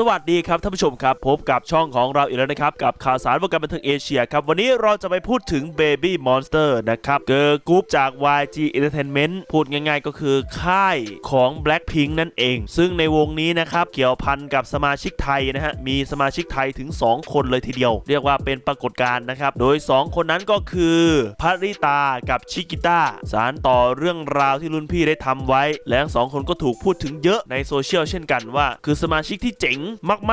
สวัสดีครับท่านผู้ชมครับ พบกับช่องของเราอีกแล้วนะครับ กับข่าวสารวงการบันเทิงเอเชียครับ วันนี้เราจะไปพูดถึง Baby Monster นะครับ เกิร์ลกรุ๊ปจาก YG Entertainment พูดง่ายๆ ก็คือค่ายของ Blackpink นั่นเอง ซึ่งในวงนี้นะครับ เกี่ยวพันกับสมาชิกไทยนะฮะ มีสมาชิกไทยถึง 2 คนเลยทีเดียว เรียกว่าเป็นปรากฏการณ์นะครับ โดย 2 คนนั้นก็คือพาริตากับชิกิต้าสารต่อเรื่องราวที่รุ่นพี่ได้ทำไว้ และทั้งสองคนก็ถูกพูดถึงเยอะในโซเชียลเช่นกันว่า คือสมาชิกที่เจ๋ง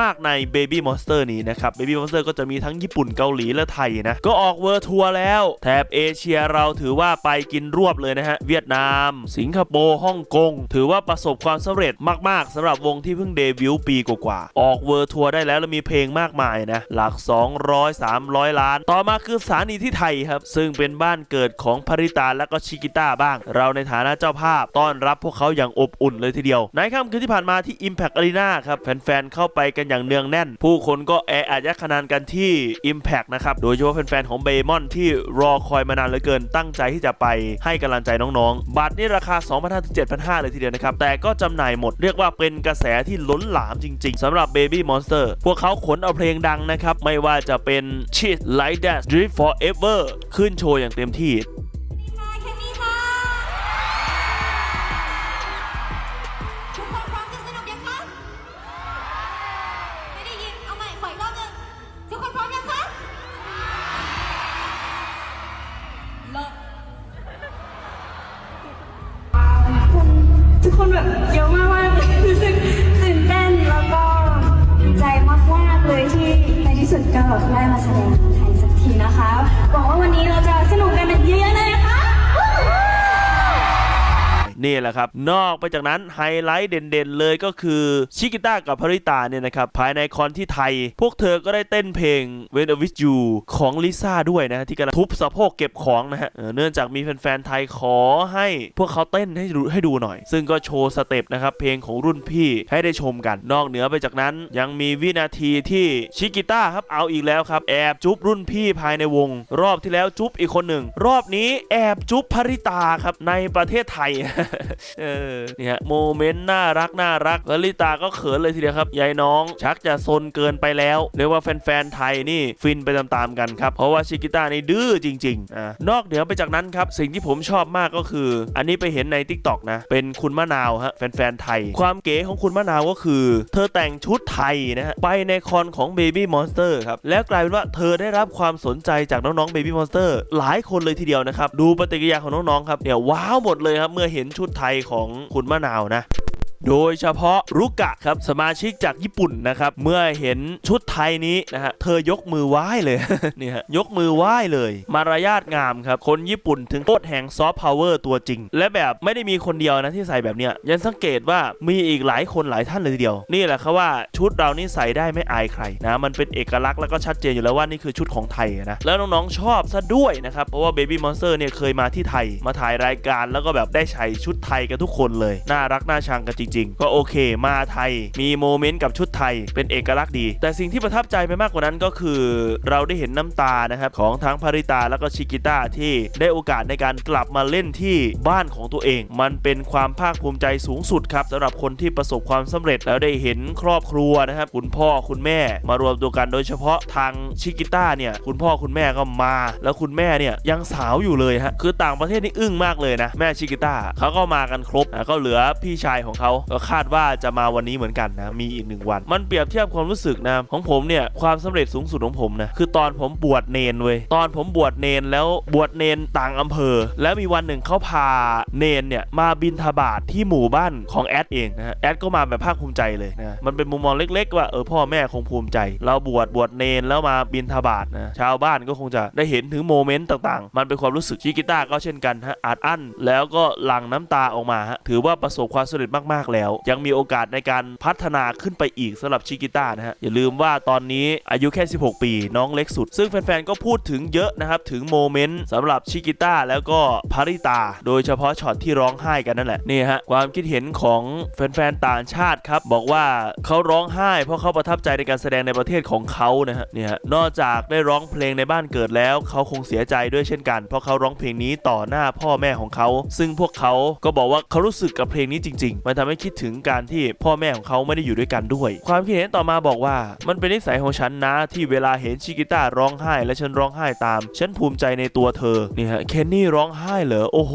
มาก ๆ ใน Baby Monster นี้นะครับ Baby Monster ก็จะมีทั้งญี่ปุ่นเกาหลีและไทยนะ ก็ออกเวอร์ทัวร์แล้ว แถบเอเชียเราถือว่าไปกินรวบเลยนะฮะ เวียดนาม สิงคโปร์ฮ่องกง ถือว่าประสบความสำเร็จมาก ๆสำหรับวงที่เพิ่งเดบิวต์ปีกว่าๆออกเวอร์ทัวร์ได้แล้วแล้วมีเพลงมากมายนะหลัก 200 300 ล้าน ต่อมาคือสถานีที่ไทยครับ ซึ่งเป็นบ้านเกิดของพริตาและก็ชิกิต้าบ้าง เราในฐานะเจ้าภาพต้อนรับพวกเขาอย่างอบอุ่นเลยทีเดียวในค่ำคืนที่ผ่านมาที่ Impact Arena ครับแฟนๆเข้าาไปกันอย่างเนืองแน่น ผู้คนก็แออัดยักขนานกันที่ Impact นะครับโดยเฉพาะแฟนๆของเบมอนที่รอคอยมานานเหลือเกินตั้งใจที่จะไปให้กำลังใจน้องๆ บัตรนี่ราคา 2 5 0 0 7,500 เลยทีเดียวนะครับ แต่ก็จำหน่ายหมดเรียกว่าเป็นกระแสที่ล้นหลามจริงๆสำหรับ Baby Monster พวกเขาขนเอาเพลงดังนะครับ ไม่ว่าจะเป็น Shit Like That Drift Forever ขึ้นโชว์อย่างเต็มที่ แบบเยอะมากมากๆเลยรู้สึกตื่นเต้นแล้วก็ดีใจมากมากๆเลยที่ในที่สุดก็ได้มาแสดง นี่แหละครับ นอกไปจากนั้นไฮไลท์เด่นๆ เลยก็คือชิกิต้ากับพริตาเนี่ยนะครับ ภายในคอนที่ไทย พวกเธอก็ได้เต้นเพลง When I With You ของลิซ่าด้วยนะ ที่กำลังทุบสะโพกเก็บของนะฮะเออเนื่องจากมีแฟนๆไทยขอให้พวกเขาเต้นให้ดูให้ดูหน่อย ซึ่งก็โชว์สเต็ปนะครับ เพลงของรุ่นพี่ให้ได้ชมกัน นอกเหนือไปจากนั้น ยังมีวินาทีที่ชิกิต้าครับเอาอีกแล้วครับแอบจุ๊บรุ่นพี่ภายในวง รอบที่แล้วจุ๊บอีกคนหนึ่งรอบนี้แอบจุ๊บพริตาครับในประเทศไทยเออเนี่ยโมเมนต์น่ารักน่ารักแล้วลิตาก็เขินเลยทีเดียวครับยายน้อง ชักจะซนเกินไปแล้วเรียกว่าแฟนๆไทยนี่ฟินไปตามๆกันครับ เพราะว่าชิกิต้านี่ดื้อจริงๆอ่านอกเหนือไปจากนั้นครับ สิ่งที่ผมชอบมากก็คือ อันนี้ไปเห็นใน t ิ k t o k นะ เป็นคุณมะนาวฮะแฟนๆไทย ความเก๋ของคุณมะนาวก็คือ เธอแต่งชุดไทยนะฮะไปในคอนของ Baby Monster ครับแล้วกลายเป็นว่าเธอได้รับความสนใจจากน้องๆ Baby Monster หลายคนเลยทีเดียวนะครับดูปฏิกิริยาของน้องๆครับเนี่ยว้าวหมดเลยครับเมื่อเห็นชุดดไทยของคุณมะนาวนะ โดยเฉพาะรุกะครับสมาชิกจากญี่ปุ่นนะครับเมื่อเห็นชุดไทยนี้นะฮะเธอยกมือไหว้เลยนี่ฮะยกมือไหว้เลย มารยาทงามครับคนญี่ปุ่นถึงโคตรแห่งซอฟต์พาวเวอร์ตัวจริง และแบบไม่ได้มีคนเดียวนะที่ใส่แบบเนี้ยยังสังเกตว่ามีอีกหลายคนหลายท่านเลยทีเดียว นี่แหละครับว่าชุดเรานี่ใส่ได้ไม่อายใครนะมันเป็นเอกลักษณ์แล้วก็ชัดเจนอยู่แล้วว่านี่คือชุดของไทยนะแล้วน้องๆชอบซะด้วยนะครับเพราะว่า Baby Monster เนี่ยเคยมาที่ไทย มาถ่ายรายการแล้วก็แบบได้ใช้ชุดไทยกันทุกคนเลยน่ารักน่าชังกันจริงๆ ก็โอเค มาไทย มีโมเมนต์กับชุดไทยเป็นเอกลักษณ์ดี แต่สิ่งที่ประทับใจไปมากกว่านั้นก็คือ เราได้เห็นน้ำตานะครับของทั้งพาริตาแล้วก็ชิกิต้าที่ได้โอกาสในการกลับมาเล่นที่บ้านของตัวเอง มันเป็นความภาคภูมิใจสูงสุดครับสำหรับคนที่ประสบความสำเร็จแล้วได้เห็นครอบครัวนะครับคุณพ่อคุณแม่มารวมตัวกันโดยเฉพาะทางชิกิต้าเนี่ยคุณพ่อคุณแม่ก็มา แล้วคุณแม่เนี่ยยังสาวอยู่เลยฮะคือต่างประเทศนี่อึ้งมากเลยนะแม่ชิกิต้าเขาก็มากันครบนะก็เหลือพี่ชายของเขาก็คาดว่าจะมาวันนี้เหมือนกันนะมีอีกหนึ่งวัน มันเปรียบเทียบความรู้สึกนะของผมเนี่ยความสำเร็จสูงสุดของผมนะคือตอนผมบวชเนนเว้ยตอนผมบวชเนนแล้วบวชเนนต่างอำเภอ แล้วมีวันหนึ่งเขาพาเนนเนี่ยมาบินทบาทที่หมู่บ้านของแอดเองนะฮะแอดก็มาแบบภาคภูมิใจเลยนะมันเป็นมุมมองเล็ก ๆ ว่าเออพ่อแม่คงภูมิใจ เราบวชบวชเนนแล้วมาบินทบาทนะชาวบ้านก็คงจะได้เห็นถึงโมเมนต์ต่างๆ มันเป็นความรู้สึกชิกิต้าก็เช่นกันฮะอัดอั้นแล้วก็หลั่งน้ำตาออกมาฮะถือว่าประสบความสำเร็จมากๆแล้ว ยังมีโอกาสในการพัฒนาขึ้นไปอีกสำหรับชิกิต้านะฮะอย่าลืมว่าตอนนี้อายุแค่ 16 ปี น้องเล็กสุด ซึ่งแฟนๆก็พูดถึงเยอะนะครับ ถึงโมเมนต์สำหรับชิกิต้าแล้วก็พาริตา โดยเฉพาะช็อตที่ร้องไห้กันนั่นแหละ นี่ฮะ ความคิดเห็นของแฟนๆต่างชาติครับ บอกว่าเขาร้องไห้เพราะเขาประทับใจในการแสดงในประเทศของเขานะฮะเนี่ยฮะนอกจากได้ร้องเพลงในบ้านเกิดแล้ว เขาคงเสียใจด้วยเช่นกัน เพราะเขาร้องเพลงนี้ต่อหน้าพ่อแม่ของเขา ซึ่งพวกเขาก็บอกว่าเขารู้สึกกับเพลงนี้จริงๆมันทำให้ให้คิดถึงการที่พ่อแม่ของเขาไม่ได้อยู่ด้วยกันด้วย ความคิดเห็นต่อมาบอกว่า มันเป็นนิสัยของฉันนะที่เวลาเห็นชิกิต้าร้องไห้ และฉันร้องไห้ตาม ฉันภูมิใจในตัวเธอนี่ฮะเคนนี่ร้องไห้เหรอโอ้โห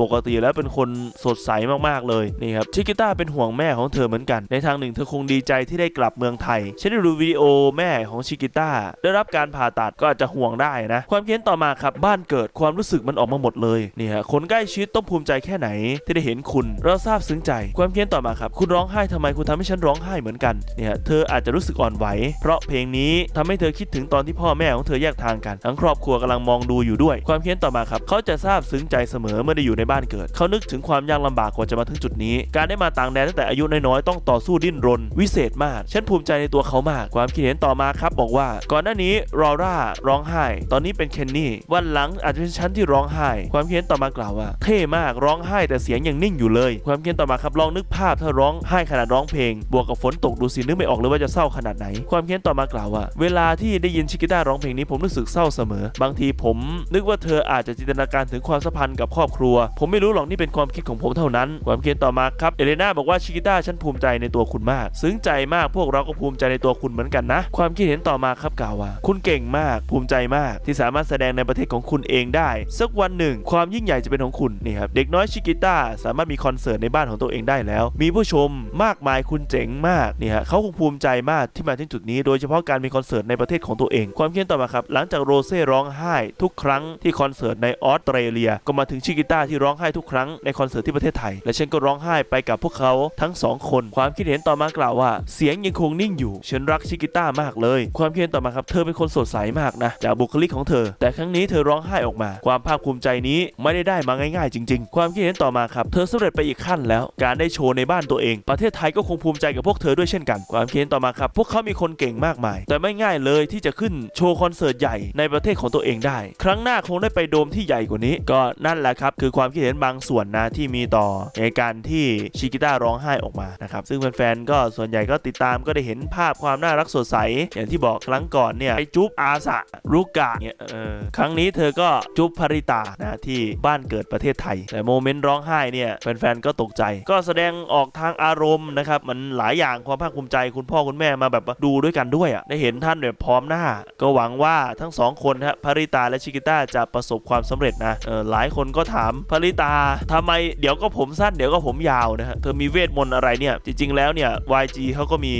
ปกติแล้วเป็นคนสดใสมากๆเลยนี่ครับชิกิต้าเป็นห่วงแม่ของเธอเหมือนกัน ในทางหนึ่งเธอคงดีใจที่ได้กลับเมืองไทยฉันได้ดูวิดีโอแม่ของชิกิต้าได้รับการผ่าตัดก็อาจจะห่วงได้นะ ความคิดเห็นต่อมาครับบ้านเกิดความรู้สึกมันออกมาหมดเลยนี่ฮะคนใกล้ชิดต้องภูมิใจแค่ไหนที่ได้เห็นคุณเราทราบซึ้งใจความคิดเห็นต่อมาครับ คุณร้องไห้ทำไมคุณทำให้ฉันร้องไห้เหมือนกัน เนี่ยเธออาจจะรู้สึกอ่อนไหว เพราะเพลงนี้ทำให้เธอคิดถึงตอนที่พ่อแม่ของเธอแยกทางกัน ทั้งครอบครัวกำลังมองดูอยู่ด้วย ความคิดเห็นต่อมาครับ เขาจะทราบซึ้งใจเสมอเมื่อได้อยู่ในบ้านเกิด เขานึกถึงความยากลำบากกว่าจะมาถึงจุดนี้ การได้มาต่างแดนตั้งแต่อายุน้อยๆต้องต่อสู้ดิ้นรน วิเศษมาก ฉันภูมิใจในตัวเขามาก ความคิดเห็นต่อมาครับบอกว่า ก่อนหน้านี้รอร่าร้องไห้ ตอนนี้เป็นเคนนี่ วันหลังอาจจะเป็นฉันที่ร้องไห้ ความคิดเห็นต่อมากล่าวว่า เท่มากร้องไห้แต่เสียงยังนิ่งอยู่เลย ความคิดเห็นต่อมาครับลองนึกภาพถ้าร้องไห้ขนาดร้องเพลง บวกกับฝนตกดูสินึกไม่ออกเลยว่าจะเศร้าขนาดไหน ความคิดเห็นต่อมากล่าวว่า เวลาที่ได้ยินชิกิต้าร้องเพลงนี้ผมรู้สึกเศร้าเสมอ บางทีผม นึกว่าเธออาจจะจินตนาการถึงความสัมพันธ์กับครอบครัว ผมไม่รู้หรอกนี่เป็นความคิดของผมเท่านั้น ความคิดเห็นต่อมาครับเอเลนาบอกว่าชิกิต้าฉันภูมิใจในตัวคุณมาก ซึ้งใจมากพวกเราก็ภูมิใจในตัวคุณเหมือนกันนะ ความคิดเห็นต่อมาครับกล่าวว่า คุณเก่งมาก ภูมิใจมาก ที่สามารถแสดงในประเทศของคุณเองได้ สักวันหนึ่ง ความยิ่งใหญ่จะเป็นของคุณนี่ครับเด็กน้อยชิกิต้าสามารถมีคอนเสิร์ตในบ้านของตัวเองได้แล้ว มีผู้ชมมากมายคุณเจ๋งมากนี่ฮะเขาคงภูมิใจมากที่มาถึงจุดนี้โดยเฉพาะการมีคอนเสิร์ตในประเทศของตัวเอง ความคิดเห็นต่อมาครับ หลังจากโรเซ่ร้องไห้ทุกครั้งที่คอนเสิร์ตในออสเตรเลีย ก็มาถึงชิกิต้าที่ร้องไห้ทุกครั้งในคอนเสิร์ตที่ประเทศไทย และฉันก็ร้องไห้ไปกับพวกเขาทั้งสองคน ความคิดเห็นต่อมากล่าวว่า เสียงยังคงนิ่งอยู่ ฉันรักชิกิต้ามากเลย ความคิดเห็นต่อมาครับ เธอเป็นคนสดใสมากนะ จากบุคลิกของเธอ แต่ครั้งนี้เธอร้องไห้ออกมา ความภาคภูมิใจนี้ไม่ได้ได้มาง่าย ๆ จริง ๆ ความคิดเห็นต่อมาครับ เธอสำเร็จไปอีกขั้นแล้ว การได้โชว์ในบ้านตัวเอง ประเทศไทยก็คงภูมิใจกับพวกเธอด้วยเช่นกัน ความคิดเห็นต่อมาครับพวกเขามีคนเก่งมากมาย แต่ไม่ง่ายเลยที่จะขึ้นโชว์คอนเสิร์ตใหญ่ในประเทศของตัวเองได้ ครั้งหน้าคงได้ไปโดมที่ใหญ่กว่านี้ ก็นั่นแหละครับคือความคิดเห็นบางส่วนนะที่มีต่อในการที่ชิกิต้าร้องไห้ออกมานะครับซึ่งแฟนๆก็ส่วนใหญ่ก็ติดตามก็ได้เห็นภาพความน่ารักสดใส อย่างที่บอกครั้งก่อนเนี่ยไปจุ๊บอาสะรุกะเนี่ยเออครั้งนี้เธอก็จุ๊บภริตานะที่บ้านเกิดประเทศไทย แต่โมเมนต์ร้องไห้เนี่ยแฟนๆก็ตกใจก็แสดดงออกทางอารมณ์นะครับมันหลายอย่างความภาคภูมิใจคุณพ่อคุณแม่มาแบบดูด้วยกันด้วยอะได้เห็นท่านแบบพร้อมหน้า ก็หวังว่าทั้งสองคนฮะภริตาและชิกิต้าจะประสบความสำเร็จนะเออหลายคนก็ถามภริตาทำไมเดี๋ยวก็ผมสั้นเดี๋ยวก็ผมยาวนะฮะเธอมีเวทมนต์อะไรเนี่ย จริง ๆ แล้วเนี่ย YG เขาก็มี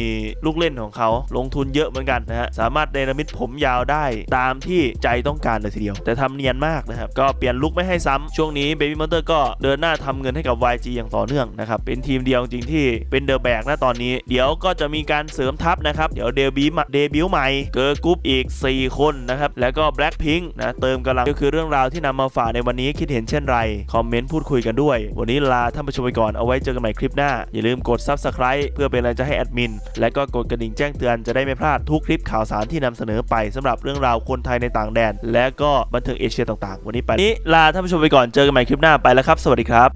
ลูกเล่นของเขาลงทุนเยอะเหมือนกันนะฮะสามารถเดนามิตผมยาวได้ตามที่ใจต้องการเลยทีเดียว แต่ทำเนียนมากนะครับก็เปลี่ยนลุคไม่ให้ซ้ำช่วงนี้ Baby Monster ก็เดินหน้าทำเงินให้กับ YG อย่างต่อเนื่องนะครับเป็นทีมเดียวจริงที่เป็นเดอะแบกนะตอนนี้ เดี๋ยวก็จะมีการเสริมทัพนะครับเดี๋ยวเดบิวต์เดบิวต์ใหม่เกิร์กรุ๊ปอีก 4 คนนะครับแล้วก็ Blackpink นะเติมกำลังก็คือเรื่องราวที่นำมาฝากในวันนี้คิดเห็นเช่นไร คอมเมนต์พูดคุยกันด้วย วันนี้ลาท่านผู้ชมไปก่อนเอาไว้เจอกันใหม่คลิปหน้า อย่าลืมกด Subscribe เพื่อเป็นแรงใจให้แอดมิน และก็กดกระดิ่งแจ้งเตือนจะได้ไม่พลาดทุกคลิปข่าวสารที่นำเสนอไปสำหรับเรื่องราวคนไทยในต่างแดน และก็บันเทิงเอเชียต่างๆ วันนี้ไปนี้ลาท่านผู้ชมไปก่อนเจอกันใหม่คลิปหน้าไปแล้วครับ สวัสดีครับ